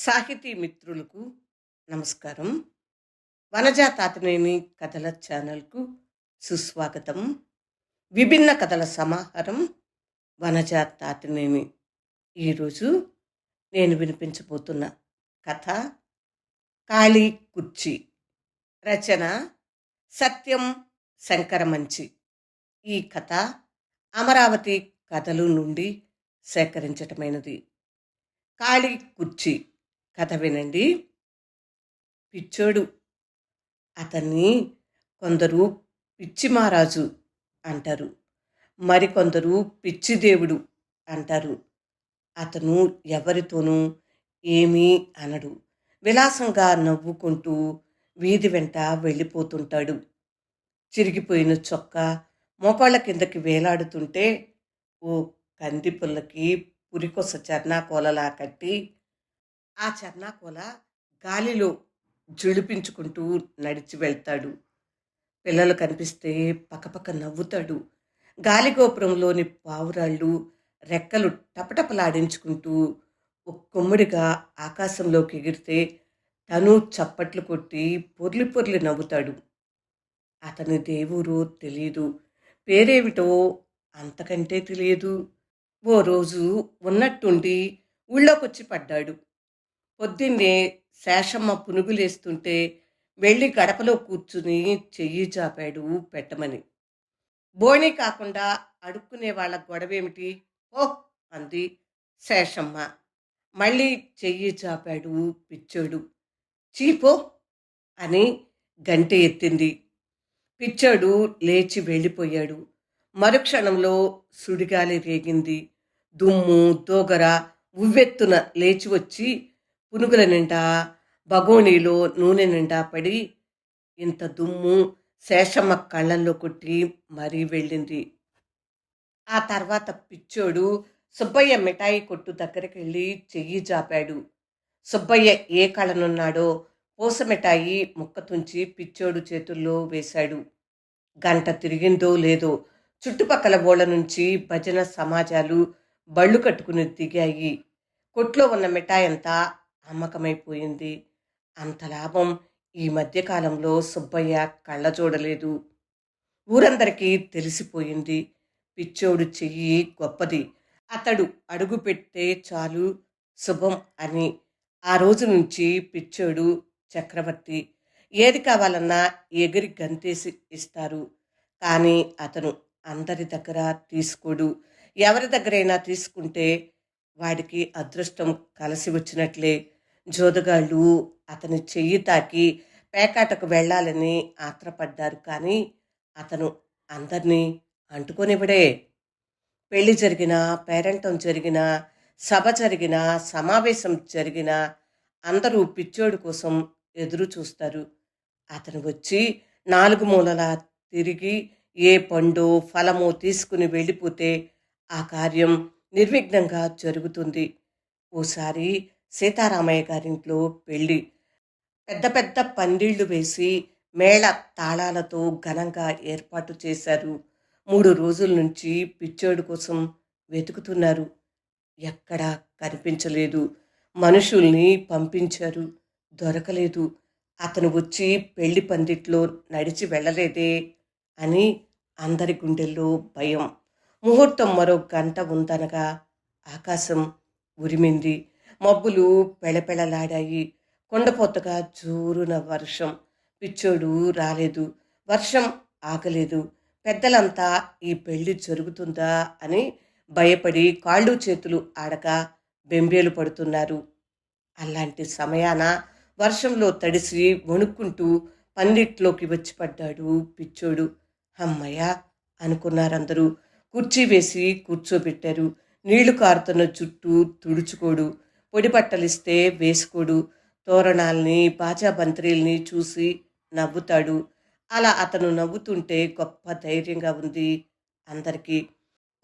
సాహితీ మిత్రులకు నమస్కారం. వనజా తాతనేని కథల ఛానల్కు సుస్వాగతం. విభిన్న కథల సమాహారం వనజా తాతనేని ఈరోజు నేను వినిపించబోతున్న కథ కాళీ కుర్చీ. రచన సత్యం శంకరమంచి. ఈ కథ అమరావతి కథలు నుండి సేకరించటమైనది. కాళీ కుర్చీ. కథ వినండి. పిచ్చోడు. అతన్ని కొందరు పిచ్చి మహారాజు అంటారు. మరికొందరు పిచ్చి దేవుడు అంటారు. అతను ఎవరితోనూ ఏమీ అనడు. విలాసంగా నవ్వుకుంటూ వీధి వెంట వెళ్ళిపోతుంటాడు. చిరిగిపోయిన చొక్కా మోకాళ్ళ కిందకి వేలాడుతుంటే ఓ కంది పుల్లకి పురికొస చర్నాకోలలా కట్టి ఆ చర్నాకోల గాలిలో జుళిపించుకుంటూ నడిచి వెళ్తాడు. పిల్లలు కనిపిస్తే పక్కపక్క నవ్వుతాడు. గాలిగోపురంలోని పావురాళ్ళు రెక్కలు టపటపలాడించుకుంటూ ఒక కొమ్ముడిగా ఆకాశంలోకి ఎగిరితే తను చప్పట్లు కొట్టి పొర్లి పొర్లి నవ్వుతాడు. అతని దేవురో తెలియదు పేరేమిటో అంతకంటే తెలియదు ఓ రోజు ఉన్నట్టుండి ఊళ్ళోకొచ్చి పడ్డాడు. పొద్దున్నే శేషమ్మ పునుగులేస్తుంటే వెళ్ళి గడపలో కూర్చుని చెయ్యి చాపాడు పెట్టమని. బోణి కాకుండా అడుక్కునే వాళ్ళ గొడవేమిటి? ఓ! అంది శేషమ్మ. మళ్ళీ చెయ్యి చాపాడు పిచ్చోడు. చీపో! అని గంట ఎత్తింది. పిచ్చోడు లేచి వెళ్ళిపోయాడు. మరుక్షణంలో సుడిగాలి రేగింది. దుమ్ము దోగర ఉవ్వెత్తున లేచి వచ్చి పునుగుల నిండా బగోనీలో నూనె నిండా పడి ఇంత దుమ్ము శేషమ్మ కళ్ళల్లో కొట్టి మరీ వెళ్ళింది. ఆ తర్వాత పిచ్చోడు సుబ్బయ్య మిఠాయి కొట్టు దగ్గరికి వెళ్ళి చెయ్యి జాపాడు. సుబ్బయ్య ఏ కళనున్నాడో పూస మిఠాయి ముక్క తుంచి పిచ్చోడు చేతుల్లో వేశాడు. గంట తిరిగిందో లేదో చుట్టుపక్కల ఓళ్ళ నుంచి భజన సమాజాలు బళ్ళు కట్టుకుని దిగాయి. కొట్లో ఉన్న మిఠాయి అంతా అమ్మకమైపోయింది అంత లాభం ఈ మధ్యకాలంలో సుబ్బయ్య కళ్ళ చూడలేదు. ఊరందరికీ తెలిసిపోయింది. పిచ్చోడు చెయ్యి గొప్పది. అతడు అడుగు పెడితే చాలు శుభం అని. ఆ రోజు నుంచి పిచ్చోడు చక్రవర్తి. ఏది కావాలన్నా ఎగిరి గంతేసి ఇస్తారు. కానీ అతను అందరి దగ్గర తీసుకోడు. ఎవరి దగ్గరైనా తీసుకుంటే వాడికి అదృష్టం కలిసి వచ్చినట్లే. జోదగాళ్ళు అతని చెయ్యి తాకి పేకాటకు వెళ్ళాలని ఆత్రపడ్డారు కానీ అతను అందరినీ అంటుకొనివిడే పెళ్ళి జరిగిన పేరంటం జరిగిన సభ జరిగిన సమావేశం జరిగిన అందరూ పిచ్చోడు కోసం ఎదురు చూస్తారు. అతను వచ్చి నాలుగు మూలల తిరిగి ఏ పండు ఫలము తీసుకుని వెళ్ళిపోతే ఆ కార్యం నిర్విఘ్నంగా జరుగుతుంది. ఓసారి సీతారామయ్య గారింట్లో పెళ్ళి పెద్ద పెద్ద పందిళ్ళు వేసి మేళ తాళాలతో ఘనంగా ఏర్పాటు చేశారు. మూడు రోజుల నుంచి పిచ్చోడు కోసం వెతుకుతున్నారు. ఎక్కడా కనిపించలేదు. మనుషుల్ని పంపించారు. దొరకలేదు. అతను వచ్చి పెళ్ళి పందిట్లో నడిచి వెళ్ళలేదే అని అందరి గుండెల్లో భయం. ముహూర్తం మరో గంట ఉందనగా ఆకాశం ఉరిమింది. మబ్బులు పెళపెళలాడాయి. కొండపోతగా జోరున వర్షం. పిచ్చోడు రాలేదు. వర్షం ఆగలేదు. పెద్దలంతా ఈ పెళ్ళి జరుగుతుందా అని భయపడి కాళ్ళు చేతులు ఆడక బెంబేలు పడుతున్నారు. అలాంటి సమయాన వర్షంలో తడిసి వణుక్కుంటూ పందిట్లోకి వచ్చి పడ్డాడు పిచ్చోడు. అమ్మయ్య అనుకున్నారందరూ. కుర్చీ వేసి కూర్చోబెట్టారు. నీళ్ళు కారుతున్న చుట్టూ తుడుచుకోడు. పొడి బట్టలిస్తే వేసుకోడు. తోరణాల్ని బాజా బంత్రీల్ని చూసి నవ్వుతాడు. అలా అతను నవ్వుతుంటే గొప్ప ధైర్యంగా ఉంది అందరికీ.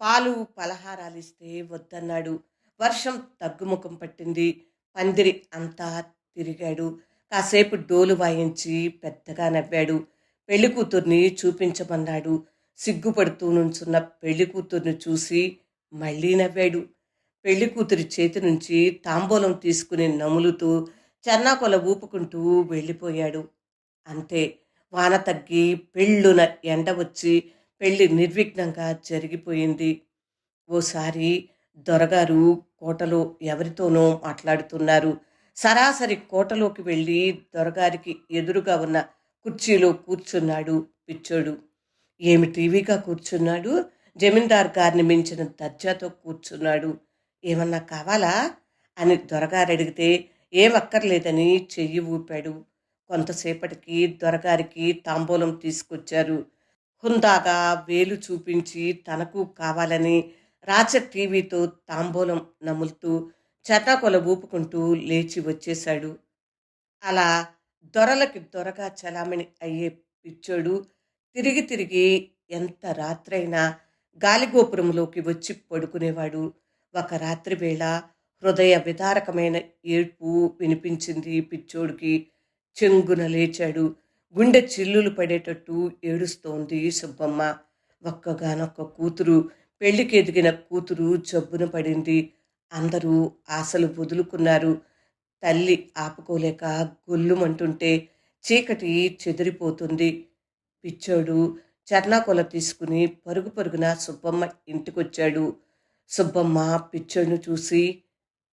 పాలు పలహారాలు ఇస్తే వద్దన్నాడు. వర్షం తగ్గుముఖం పట్టింది. పందిరి అంతా తిరిగాడు. కాసేపు డోలు వాయించి పెద్దగా నవ్వాడు. పెళ్ళి కూతుర్ని చూపించమన్నాడు. సిగ్గుపడుతూ నుంచున్న పెళ్ళి కూతుర్ని చూసి మళ్ళీ నవ్వాడు. పెళ్ళి కూతురి చేతి నుంచి తాంబూలం తీసుకుని నములుతూ చెన్నాకొల ఊపుకుంటూ వెళ్ళిపోయాడు. అంతే వాన తగ్గి పెళ్ళున ఎండ వచ్చి పెళ్ళి నిర్విఘ్నంగా జరిగిపోయింది. ఓసారి దొరగారు కోటలో ఎవరితోనో మాట్లాడుతున్నారు. సరాసరి కోటలోకి వెళ్ళి దొరగారికి ఎదురుగా ఉన్న కుర్చీలో కూర్చున్నాడు పిచ్చోడు. ఏమి టీవీగా కూర్చున్నాడు? జమీందార్ గారిని మించిన దర్జాతో కూర్చున్నాడు. ఏమన్నా కావాలా? అని దొరగారు అడిగితే ఏమక్కర్లేదని చెయ్యి ఊపాడు. కొంతసేపటికి దొరగారికి తాంబూలం తీసుకొచ్చారు. హుందాగా వేలు చూపించి తనకు కావాలని రాచ టీవీతో తాంబూలం నములుతూ చటాకొల ఊపుకుంటూ లేచి వచ్చేశాడు. అలా దొరలకి దొరగా చలామణి అయ్యే పిచ్చోడు తిరిగి తిరిగి ఎంత రాత్రైనా గాలిగోపురంలోకి వచ్చి పడుకునేవాడు. ఒక రాత్రి వేళ హృదయ విదారకమైన ఏడ్పు వినిపించింది పిచ్చోడికి. చెంగున లేచాడు. గుండె చిల్లులు పడేటట్టు ఏడుస్తోంది సుబ్బమ్మ. ఒక్కగానొక్క కూతురు పెళ్ళికి ఎదిగిన కూతురు జబ్బున పడింది. అందరూ ఆశలు వదులుకున్నారు. తల్లి ఆపుకోలేక గొల్లుమంటుంటే చీకటి చెదిరిపోతుంది. పిచ్చోడు. చర్లాకొల తీసుకుని పరుగు పరుగున సుబ్బమ్మ ఇంటికొచ్చాడు. సుబ్బమ్మ పిచ్చోడును చూసి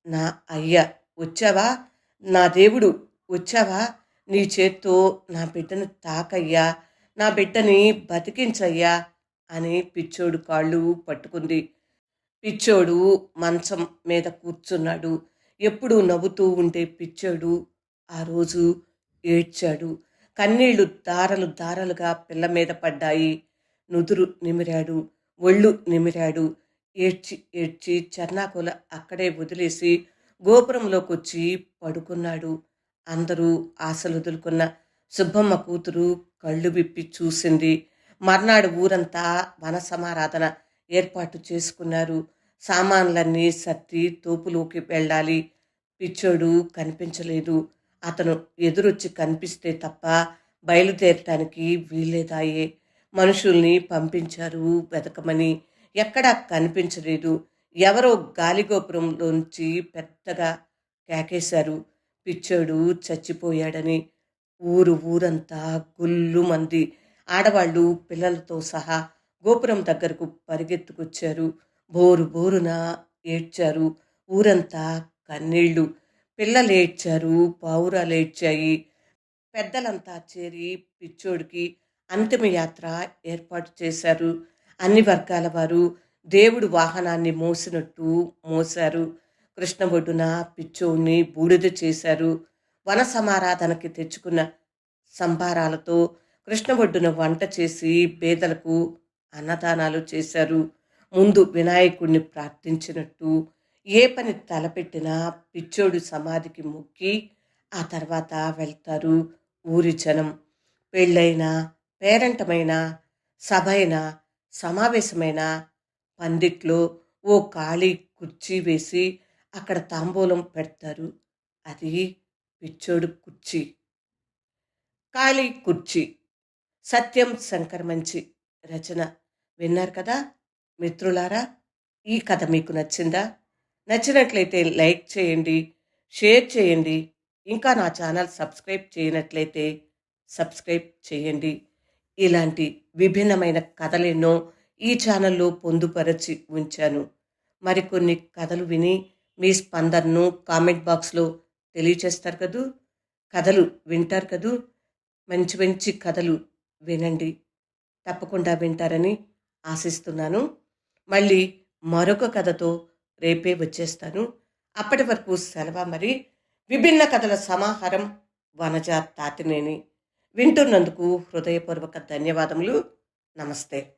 నా అయ్య వచ్చావా? నా దేవుడు వచ్చావా? నీ చేత్తో నా బిడ్డను తాకయ్యా. నా బిడ్డని బతికించయ్యా అని పిచ్చోడు కాళ్ళు పట్టుకుంది. పిచ్చోడు మంచం మీద కూర్చున్నాడు. ఎప్పుడు నవ్వుతూ ఉండే పిచ్చోడు ఆ రోజు ఏడ్చాడు. కన్నీళ్ళు దారలు దారలుగా పిల్ల మీద పడ్డాయి. నుదురు నిమిరాడు ఒళ్ళు నిమిరాడు. ఏడ్చి ఏడ్చి చర్నాకుల అక్కడే వదిలేసి గోపురంలోకి వచ్చి పడుకున్నాడు. అందరూ ఆశలు వదులుకున్న సుబ్బమ్మ కూతురు కళ్ళు విప్పి చూసింది. మర్నాడు ఊరంతా వన సమారాధన ఏర్పాటు చేసుకున్నారు. సామాన్లన్నీ సర్ది తోపులోకి వెళ్ళాలి. పిచ్చోడు కనిపించలేదు. అతను ఎదురొచ్చి కనిపిస్తే తప్ప బయలుదేరటానికి వీల్లేదాయే. మనుషుల్ని పంపించారు వెతకమని ఎక్కడా కనిపించలేదు. ఎవరో గాలిగోపురంలోంచి పెద్దగా కేకేశారు. పిచ్చోడు చచ్చిపోయాడని ఊరు ఊరంతా గుల్లు మంది ఆడవాళ్ళు పిల్లలతో సహా గోపురం దగ్గరకు పరిగెత్తుకొచ్చారు. బోరు బోరున ఏడ్చారు. ఊరంతా కన్నీళ్ళు పిల్లలు ఏడ్చారు పావురాలు ఏడ్చాయి పెద్దలంతా చేరి పిచ్చోడికి అంతిమయాత్ర ఏర్పాటు చేశారు. అన్ని వర్గాల వారు దేవుడు వాహనాన్ని మోసినట్టు మోశారు. కృష్ణ ఒడ్డున పిచ్చోడిని బూడిద చేశారు. వన సమారాధనకి తెచ్చుకున్న సంభారాలతో కృష్ణ ఒడ్డున వంట చేసి పేదలకు అన్నదానాలు చేశారు. ముందు వినాయకుడిని ప్రార్థించినట్టు ఏ పని తలపెట్టినా పిచ్చోడు సమాధికి మొక్కి ఆ తర్వాత వెళ్తారు ఊరి జనం. పెళ్ళైన పేరంటమైన అయినా సమావేశమైన పందిట్లో ఓ ఖాళీ కుర్చీ వేసి అక్కడ తాంబూలం పెడతారు. అది పిచ్చోడు కుర్చీ. ఖాళీ కుర్చీ. సత్యం శంకర్ మంచి రచన. విన్నారు కదా మిత్రులారా? ఈ కథ మీకు నచ్చిందా? నచ్చినట్లయితే లైక్ చేయండి షేర్ చేయండి ఇంకా నా ఛానల్ సబ్స్క్రైబ్ చేయనట్లయితే సబ్స్క్రైబ్ చేయండి. ఇలాంటి విభిన్నమైన కథలెన్నో ఈ ఛానల్లో పొందుపరచి ఉంచాను. మరికొన్ని కథలు విని మీ స్పందనను కామెంట్ బాక్స్లో తెలియచేస్తారు కదూ? కథలు వింటారు కదూ? మంచి మంచి కథలు వినండి. తప్పకుండా వింటారని ఆశిస్తున్నాను. మళ్ళీ మరొక కథతో రేపే వచ్చేస్తాను. అప్పటి వరకు సెలవు మరి? విభిన్న కథల సమాహారం వనజ తాతినేని. వింటున్నందుకు హృదయపూర్వక ధన్యవాదములు. నమస్తే.